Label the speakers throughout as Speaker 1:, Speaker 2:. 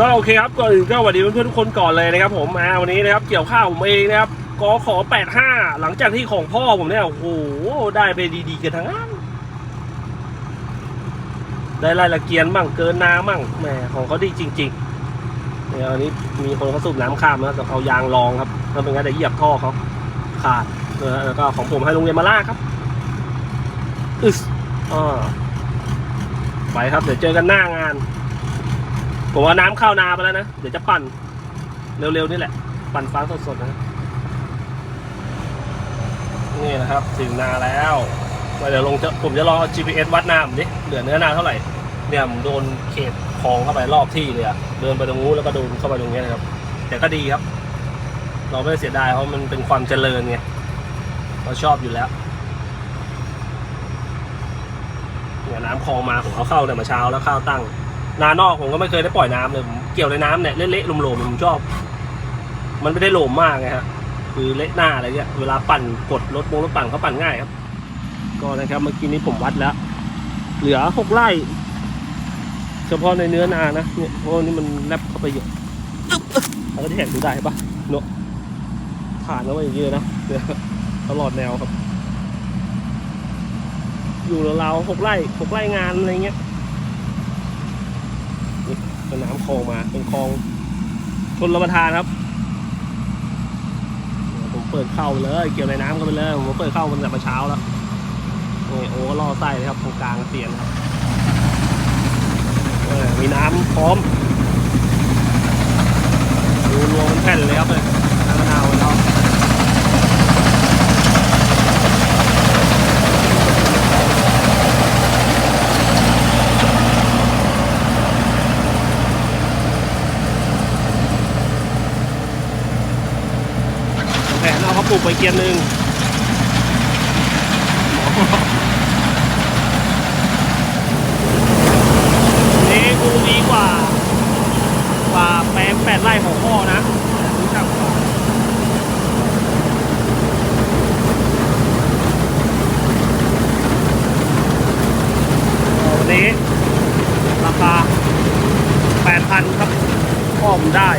Speaker 1: ก็โอเคครับก่อนอื่นก็สวัสดีเพื่อนๆทุกคนก่อนเลยนะครับผมอ่าวันนี้นะครับเกี่ยวข้าวผมเองนะครับกอขอ85 หลังจากที่ของพ่อผมเนี่ยโอ้โหได้ไปดีๆกันทั้งนั้นได้รายละเกียนมั่งเกินน้ำมั่งแหมของเขาดีจริงๆเนี่ยอันนี้มีคนเขาสูบน้ำข้ามนะแต่เอายางรองครับถ้าเป็นไงั้นเดี๋ยวเหยียบท่อเขาขาดแล้วก็ของผมให้โรงเรียนมาลากครับอึสอ่าไปครับเดี๋ยวเจอกันหน้างาน ผมว่าน้ำเข้านาไปแล้วนะ เดี๋ยวจะปั่น เร็วๆนี่แหละ ปั่นฟ้าสดๆนะ นี่นะครับ ถึงนาแล้วเดี๋ยวลงจะผมจะรอ GPS วัดน้ำดิเหลือเนื้อนาเท่าไหร่ เนี่ยผมโดนเขตคลองเข้าไปรอบที่เลยอะเดินไปตรงนู้นแล้วก็โดนเข้าไปตรงนี้นะครับ แต่ก็ดีครับ เราไม่ได้เสียดายเพราะมันเป็นความเจริญไงเราชอบอยู่แล้วเนี่ยน้ำคลองมาผมเอาเข้าแต่มาเช้าแล้วข้าวตั้ง นานอกผมก็ไม่เคยได้ปล่อยน้ำเลยผมเกี่ยวในน้ำเนี่ยเละๆโลมๆผมชอบ มันไม่ได้หลมมากไงฮะคือเละหน้าอะไรเงี้ยเวลาปั่นกดรถโมงรถปั่นเขาปั่นง่ายครับ ก็นะครับเมื่อกี้นี้ผมวัดแล้ว เหลือหกไร่เฉพาะในเนื้อนานะเนี่ยเพราะนี่มันแลบเข้าไปเยอะเราก็จะเห็นดูได้ปะเนาะฐานแล้วมาอย่างนี้เยนะเนี่ยตลอดแนวครับ อยู่ราวๆหกไร่หกไร่งานอะไรเงี้ย เป็นน้ำคลองมา เป็นคลองชนรับประทานครับผมเปิดเข้าเลย เกี่ยวในน้ำกันไปเลยผมเปิดเข้ามันแต่มาเช้าแล้วนี่โอ้ก็ล่อไส้เลยครับตรงกลางเตียนครับมีน้ำพร้อมดูรวมแผ่นเลยครับเลยน้ำมะนาวแล้ว แผนเอาเขาปลู กไปเกียร์หนึ่งนี่กูดีกว่า กว่าแปลงแปดไร่ของพ่อนะรู้จักกว่าวันนี้ราคาแปดพันครับพ่อผมได้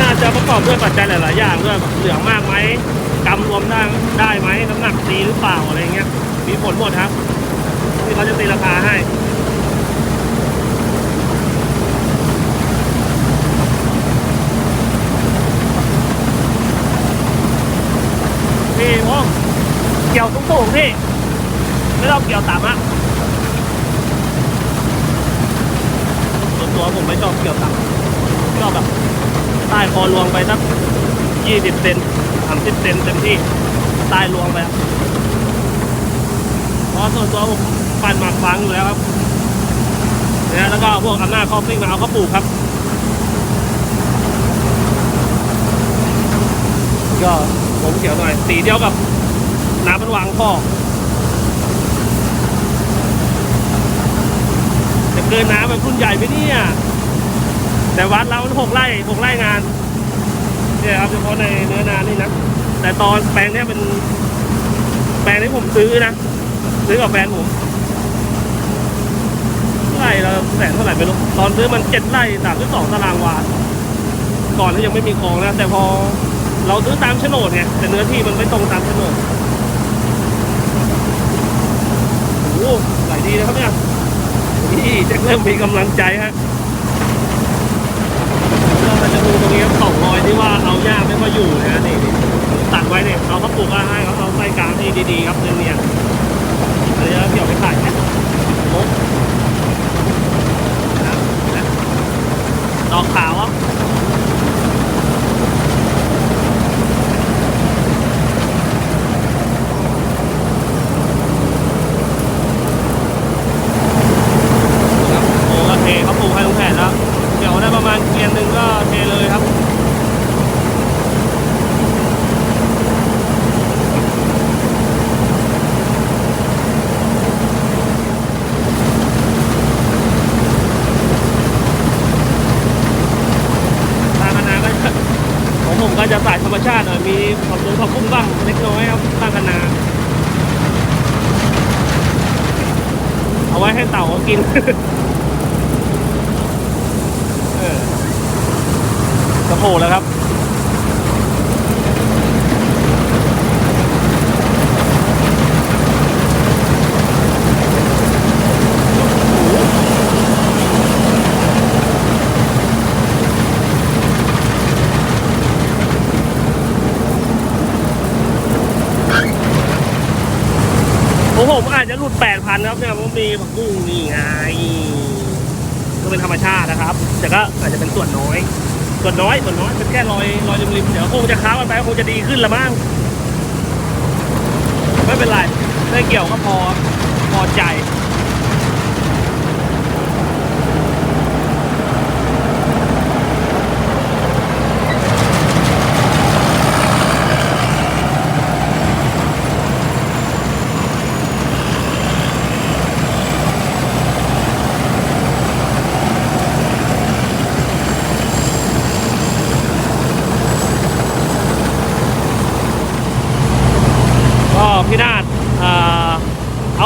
Speaker 1: น่า จะประกอบด้วยปัจจัยหลายๆอย่างด้วยแบบเหลืองมากไหมกำรวมได้ได้ไหมน้ำหนักดีหรือเปล่าอะไรเงี้ย มีผลหมดครับที่เขาจะตีราคาให้พี่พงเกี่ยวสูงๆพี่ไม่ต้องเกี่ยวต่ำอะส่วนตัวผมไม่ชอบเกี่ยวต่ำชอบแบบ ใต้คอรวงไปสักยี่สิบเซนสามสิบเซนเต็มที่ใต้รวงไปครับเพราะส่วนตัวผมปั่นหมากฟังอยู่แล้วครับนะแล้วก็พวกอำนาจคอฟฟิ้งมาเอาเข้าปลูกครับ ก็ผมเขียวหน่อยสีเดียวกับน้ำมันวางพ่อจะเกินน้ำแบบรุ่นใหญ่ไหมเนี่ย แต่วัดเราหกไร่หกไร่งานเนี่ยครับเฉพาะในเนื้อนานี่นะแต่ตอนแปลงเนี้ยเป็นแปลงที่ผมซื้อนะซื้อกับแฟนผมเท่าไหร่เราแสนเท่าไหร่ไม่รู้ตอนซื้อมันเจ็ดไร่สามสิบสองตารางวาก่อนที่ยังไม่มีคลองนะ แต่พอเราซื้อตามโฉนดไงแต่เนื้อที่มันไม่ตรงตามโฉนดโอ้โหไหลดีนะครับเนี่ยนี่แจ็คเริ่มมีกำลังใจฮะ ก็มันจะดูตรงนี้ครับสองรอย ที่ว่าเอาหญ้าไม่ค่อยอยู่นะนี่ตัดไว้เนี่ยเขาก็ปลูกก็ให้เขาเอาไส้กลางที่ดีๆครับเนียนๆอันนี้เราเกี่ยวไปขายนะโอ๊ะนะนะดอกขาวอะครับโอ้ก็เทเขาปลูกให้ลงแผ่นแล้ว เดี๋ยวได้ประมาณเกียนหนึ่งก็เทเลยครับ ทางคณะก็จะของผมก็จะสายธรรมชาติหน่อยมี ผักบุ้งผักบุ้งบ้างเล็กน้อยครับทางคณะเอาไว้ให้เต่าเขากินเออจะโผล่แล้วครับ ผมผมอาจจะหลุดแปดพัน ครับเนี่ยมันมีผักบุ้งนี่ไงก็เป็นธรรมชาตินะครับ แต่ก็อาจจะเป็นส่วนน้อย ส่วนน้อยส่วนน้อยเป็นแค่รอยรอยริมๆเดี๋ยวคงจะค้ามันไปคงจะดีขึ้นละมั้งไม่เป็นไรไม่เกี่ยวก็พอพอใจ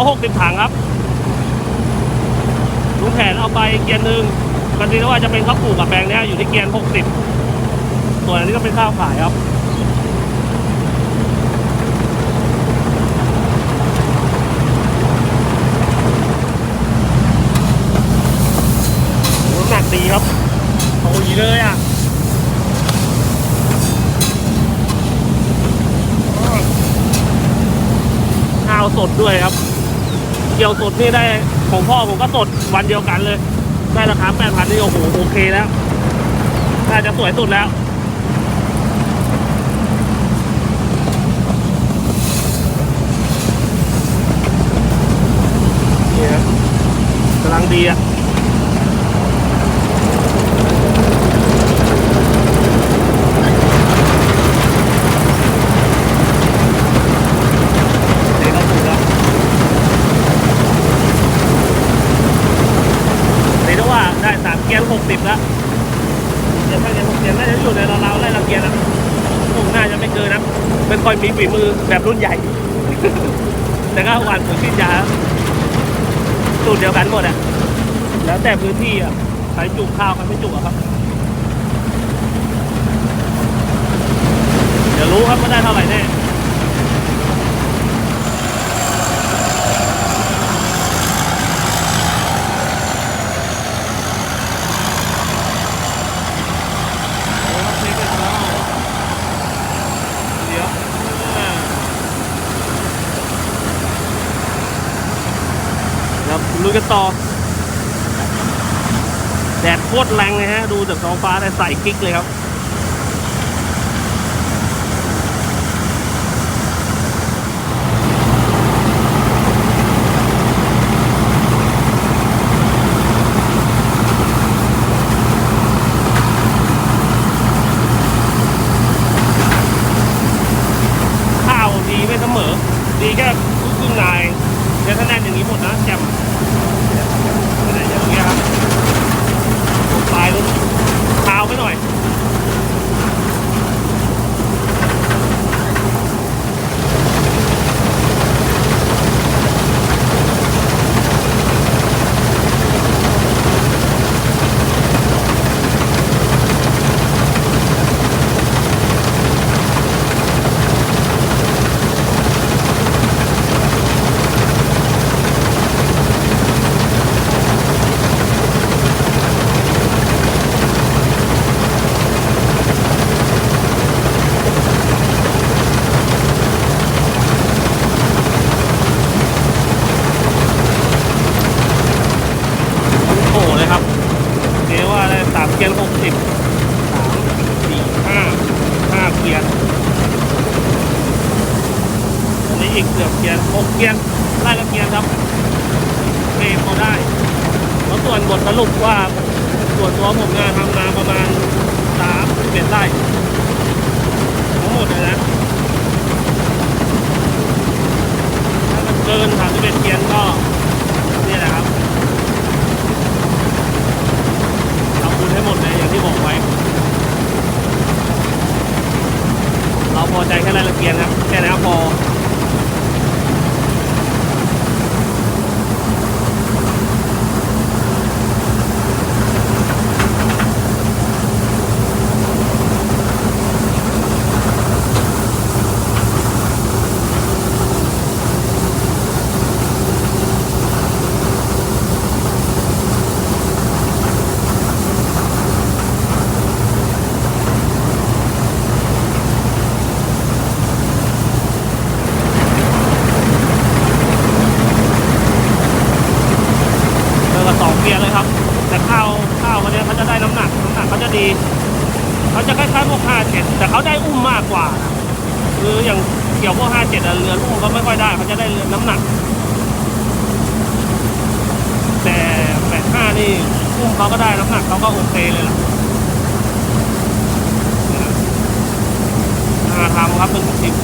Speaker 1: หกติดถังครับลุงแผนเอาไปเกียร์หนึ่งปกติแล้วว่าจะเป็นข้าวปลูกกับแปลงเนี้ยอยู่ที่เกียร์ 60 ส่วนอันนี้ก็เป็นข้าวขายครับหนักดีครับโอยเลยอะข้าวสดด้วยครับ เกี่ยวสดนี่ได้ของพ่อผมก็สดวันเดียวกันเลย ได้ราคาแปดพันนี่โอ้โหโอเคแล้วน่าจะสวยสุดแล้วนี่ครับกำลังดีอะ เดี๋ยวเราถูกแล้วเรียกได้ว่าได้สามเกียร์หกสิบแล้วเดี๋ยวถ้าเกียร์หกเกียร์น่าจะอยู่ในราวๆไล่ละเกียร์นะผมน่าจะไม่เกินนะเป็นค่อยมีฝีมือ แบบรุ่นใหญ่ แต่ก็หวานสุดท้ายาสูตรเดียวกันหมดอะ แล้วแต่พื้นที่อะใครจุกข้าวใครไม่จุกอะครับ เดี๋ยวรู้ครับว่าได้เท่าไหร่แน่ โอ้เช็คกันแล้วเดี๋ยวอ่าแล้วลุย กันต่อ แดดโคตรแรงเลยฮะ ดูจากท้องฟ้าแต่ใส่กิ๊กเลยครับ ข้าวดีไม่เสมอ ดีแค่ครึ่งนายเดี๋ยวถ้าแน่นอย่างนี้หมดนะแจ่มแน่นอย่างเงี้ยครับปลายรถเท้าไปหน่อย โอ้โหเลยครับเรียกว่าได้สามเกียร์หกสิบสามสี่ห้าห้าเกียร์อั นี้อีกเกือบเกียร์หกเกียร์ไล่ละเกียร์ครับเมย์พอได้แล้วส่วนบทสรุปว่าส่วนตัวผมงานทำนาประมาณสามสิบเอ็ดไร่ทั้งหมดเลยนะถ้ามันเกินสามสิบเอ็ดเกียร์ก็นี่แหละครับทำบุญให้หมดเลยอย่างที่บอกไว้ เราพอใจแค่รายละเอียดครับแค่นั้นพอ แต่ข้าวข้าวเขาเนี่ยเขาจะได้น้ำหนักน้ำหนักเขาจะดีเขาจะคล้ายๆพวกห้าเจ็ดแต่เขาได้อุ้มมากกว่านะคืออย่างเกี่ยวพวกห้าเจ็ดเรืออุ้มเขาไม่ค่อยได้เขาจะได้เรือน้ำหนัก แต่แปดห้านี่อุ้ม เขาก็ได้น้ำหนักเขาก็โอเคเลยล่ะน่าทำครับเป็นสิบ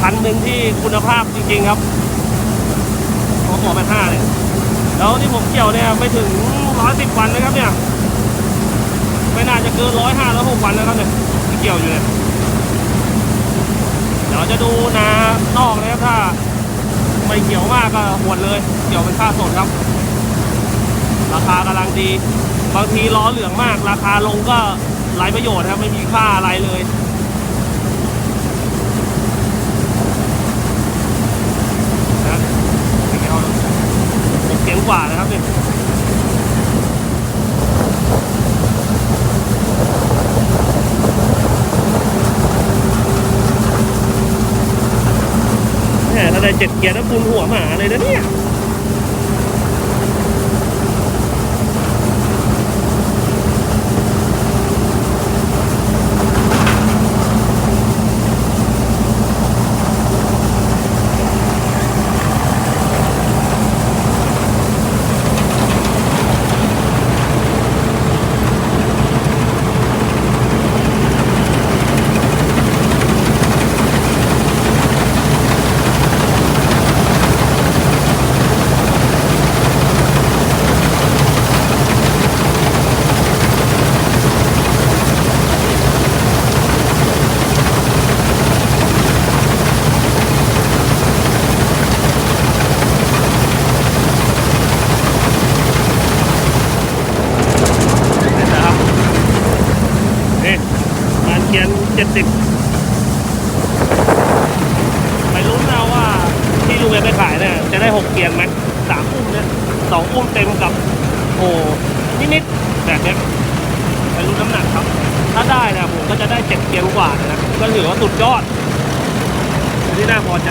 Speaker 1: คันหนึ่งที่คุณภาพจริงๆครับของหัวแปห้าเนี่ยแล้วที่ผมเกี่ยวเนี่ยไม่ถึงร้อยสิบวันนะครับเนี่ย ไม่น่าจะเกินร้อยห้าร้อยหกวันนะครับเนี่ยที่เกี่ยวอยู่เนี่ยเดี๋ยวจะดูนานอกนะครับถ้าไม่เกี่ยวมากก็หวดเลย เกี่ยวเป็นค่าสดครับ ราคากำลังดี บางทีล้อเหลืองมาก ราคาลงก็ไร้ประโยชน์ครับ ไม่มีค่าอะไรเลยนะเอาเสียงกว่านะครับเนี่ยถ้าได้เจ็ดเกียร์นะคุณหัวหมาเลยนะเนี่ย นะครับนี่งานเขียนเจ็ดสิบไปลุ้นเอาว่าที่ลุงเอไปขายเนี่ยจะได้หกเกียนไหม สามอุ้มเนี่ยสองอุ้มเต็มกับโอ้นิดๆแบบเนี้ยไปลุ้นน้ำหนักครับ ถ้าได้นะผมก็จะได้เจ็ดเกียงกว่าเลยนะก็ถือว่าสุดยอดที่น่าพอใจ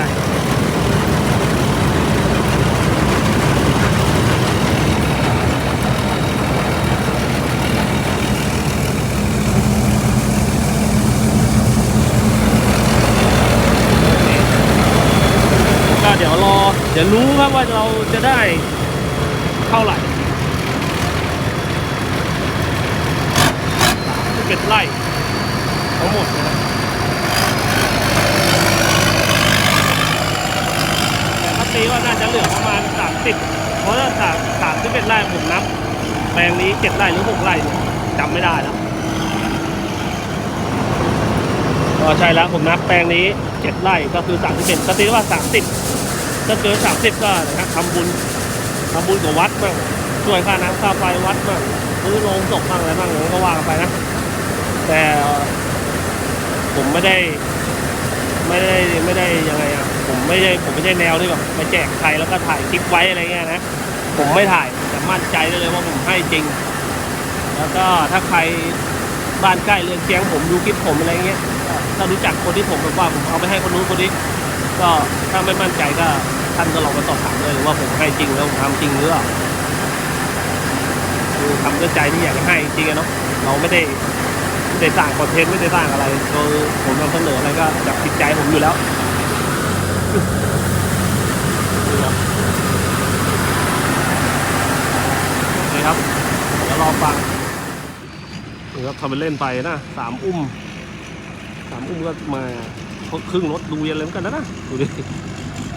Speaker 1: ดี๋ยวรอ เดี๋ยวรู้ครับว่าเราจะได้เท่าไหร่เก็ดไร่ทั้งหมดนะครับแต่ถ้าตีว่าน่าจะเหลือประมาณ30เพราะถ้าสามสามสิบเอ็ดไร่ผมนับแปลงนี้เจ็ดไร่หรือหกไร่จำไม่ได้แล้วก็ใช่แล้วผมนับแปลงนี้เจ็ดไร่ก็คือสามสิบเอ็ดก็ตีว่าสามสิบ ถ้าเกินสามสิบก็นะครับทำบุญทำบุญกับวัดบ้างช่วยค่าน้ำค่าไฟวัดบ้างซื้อโรงศพบ้างอะไรบ้างก็ว่ากันไปนะ แต่ผมไม่ได้ไม่ได้ไม่ได้ยังไงอะผมไม่ได้ผมไม่ใช่แนวที่แบบไปแจกใครแล้วก็ถ่ายคลิปไว้อะไรเงี้ยนะผมไม่ถ่ายแต่มั่นใจได้เลยว่าผมให้จริง แล้วก็ถ้าใครบ้านใกล้เรือนเคียงผมดูคลิปผมอะไรเงี้ยถ้ารู้จักคนที่ผมแบบว่าผมเอาไปให้คนนู้นคนนี้ ก็ถ้าไม่มั่นใจก็ท่านก็ลองมาสอบถามเลยหรือว่าผมให้จริงแล้วผมทำจริงหรือเปล่าคือทำด้วยใจที่อยากจะให้จริงอะเนาะเราไม่ได้ไม่ได้สร้างคอนเทนต์ไม่ได้สร้างอะไรคือผมนำเสนออะไรก็จากจิตใจผมอยู่แล้วนี่ครับนี่ครับเดี๋ยวรอฟังนี่ครับทำเป็นเล่นไปนะสามอุ้มสามอุ้มก็มา ครึ่งรถดูเย็นเลยเหมือนกันนะนะดูดิ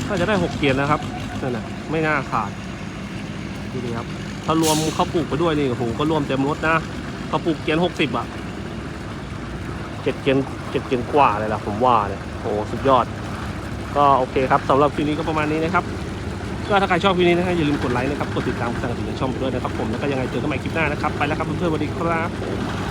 Speaker 1: ถ้าจะได้หกเกียร์นะครับนั่นนะไม่น่าขาดดูดิครับถ้ารวมข้าวปลูกไปด้วยนี่โอ้โหก็รวมเต็มรถนะข้าวปลูกเกียร์หกสิบอะเจ็ดเกียร์เจ็ดเกียร์กว่าเลยล่ะผมว่าเนี่ยโอ้โหสุดยอด ก็โอเคครับสำหรับคลิปนี้ก็ประมาณนี้นะครับก็ถ้าใครชอบคลิปนี้นะฮะอย่าลืมกดไลค์นะครับกดติดตามกดสั่นกระดิ่งช่องไปด้วยนะครับผมแล้วก็ยังไงเจอกันใหม่คลิปหน้านะครับไปแล้วครับเพื่อนๆสวัสดีครับ